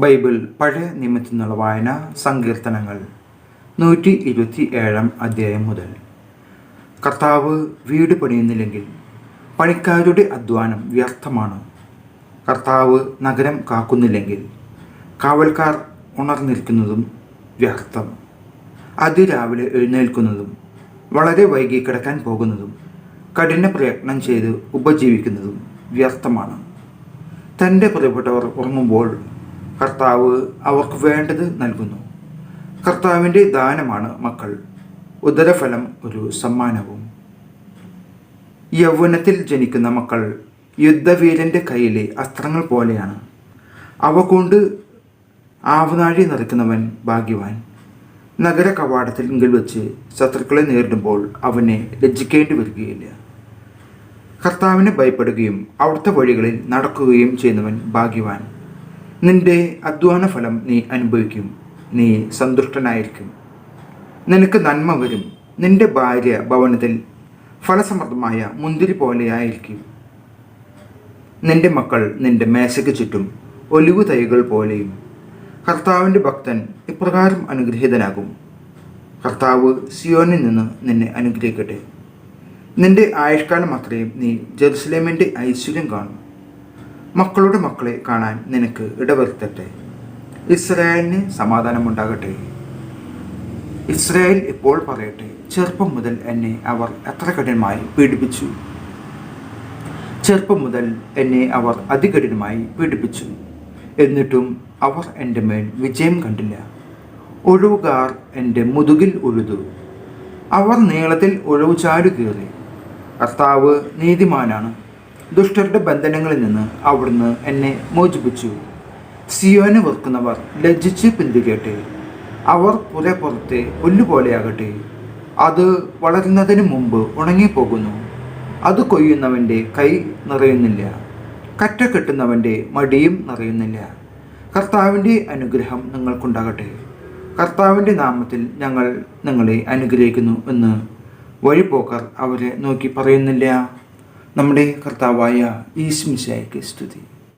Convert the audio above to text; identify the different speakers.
Speaker 1: Bible പഴയ നിയമത്തിനുള്ള വായന സങ്കീർത്തനങ്ങൾ. നൂറ്റി ഇരുപത്തി ഏഴാം അധ്യായം മുതൽ. കർത്താവ് വീട് പണിയുന്നില്ലെങ്കിൽ പണിക്കാരുടെ അധ്വാനം വ്യർത്ഥമാണ്. കർത്താവ് നഗരം കാക്കുന്നില്ലെങ്കിൽ കാവൽക്കാർ ഉണർന്നിരിക്കുന്നതും വ്യർത്ഥം. അതിരാവിലെ എഴുന്നേൽക്കുന്നതും വളരെ വൈകി കിടക്കാൻ പോകുന്നതും കഠിന പ്രയത്നം ചെയ്ത് ഉപജീവിക്കുന്നതും വ്യർത്ഥമാണ്. തന്റെ പ്രിയപ്പെട്ടവർ ഉറങ്ങുമ്പോൾ കർത്താവ് അവർക്ക് വേണ്ടത് നൽകുന്നു. കർത്താവിന്റെ ദാനമാണ് മക്കൾ. ഉദരഫലം ഒരു സമ്മാനവും. യൗവനത്തിൽ ജനിക്കുന്ന മക്കൾ യുദ്ധവീരന്റെ കയ്യിലെ അസ്ത്രങ്ങൾ പോലെയാണ്. അവ കൊണ്ട് ആവനാഴി നിറയ്ക്കുന്നവൻ ഭാഗ്യവാൻ. നഗര കവാടത്തിൽ കവാടത്തിലെങ്കിൽ വെച്ച് ശത്രുക്കളെ നേരിടുമ്പോൾ അവനെ ലജ്ജിക്കേണ്ടി വരികയില്ല. കർത്താവിനെ ഭയപ്പെടുകയും അവിടുത്തെ വഴികളിൽ നടക്കുകയും ചെയ്യുന്നവൻ ഭാഗ്യവാൻ. നിന്റെ അധ്വാന ഫലം നീ അനുഭവിക്കും. നീ സന്തുഷ്ടനായിരിക്കും. നിനക്ക് നന്മ വരും. നിന്റെ ഭാര്യ ഭവനത്തിൽ ഫലസമൃദ്ധമായ മുന്തിരി പോലെയായിരിക്കും. നിന്റെ മക്കൾ നിന്റെ മേശയ്ക്ക് ചുറ്റും ഒലിവ് തൈകൾ പോലെയും കർത്താവിന്റെ ഭക്തൻ ഇപ്രകാരം അനുഗ്രഹീതനാകും. കർത്താവ് സിയോനിൽ നിന്ന് നിന്നെ അനുഗ്രഹിക്കട്ടെ. നിന്റെ ആയുഷ്കാലം അത്രയും നീ ജെറുസലേമിന്റെ ഐശ്വര്യം കാണും. മക്കളുടെ മക്കളെ കാണാൻ നിനക്ക് ഇടവരുത്തട്ടെ. ഇസ്രായേലിന് സമാധാനമുണ്ടാകട്ടെ. ഇസ്രായേൽ ഇപ്പോൾ പറയട്ടെ ചെറുപ്പം മുതൽ എന്നെ അവർ എത്ര കഠിനമായി പീഡിപ്പിച്ചു. ചെറുപ്പം മുതൽ എന്നെ അവർ അതികഠിനമായി പീഡിപ്പിച്ചു. എന്നിട്ടും അവർ എന്റെ മേൽ വിജയം കണ്ടില്ല. ഒഴുകാർ എന്റെ മുതുകിൽ ഉഴുതു. അവർ നീളത്തിൽ ഒഴിവ് ചാരു കീറി കർത്താവ് നീതിമാനാണ്. ദുഷ്ടരുടെ ബന്ധനങ്ങളിൽ നിന്ന് അവിടുന്ന് എന്നെ മോചിപ്പിച്ചു. സിയോന് വെറുക്കുന്നവർ ലജ്ജിച്ച് പിന്തിരിയട്ടെ. അവർ പുറേ പുറത്തെ പുല്ലുപോലെയാകട്ടെ. അത് വളരുന്നതിന് മുമ്പ് ഉണങ്ങിപ്പോകുന്നു. അത് കൊയ്യുന്നവന്റെ കൈ നിറയുന്നില്ല. കറ്റ കെട്ടുന്നവന്റെ മടിയും നിറയുന്നില്ല. കർത്താവിന്റെ അനുഗ്രഹം നിങ്ങൾക്കുണ്ടാകട്ടെ. കർത്താവിന്റെ നാമത്തിൽ ഞങ്ങൾ നിങ്ങളെ അനുഗ്രഹിക്കുന്നു എന്ന് വഴിപോക്കർ അവരെ നോക്കി പറയുന്നില്ല. നമ്മുടെ കർത്താവായ ഈശ്മിശായിക്ക് സ്തുതി.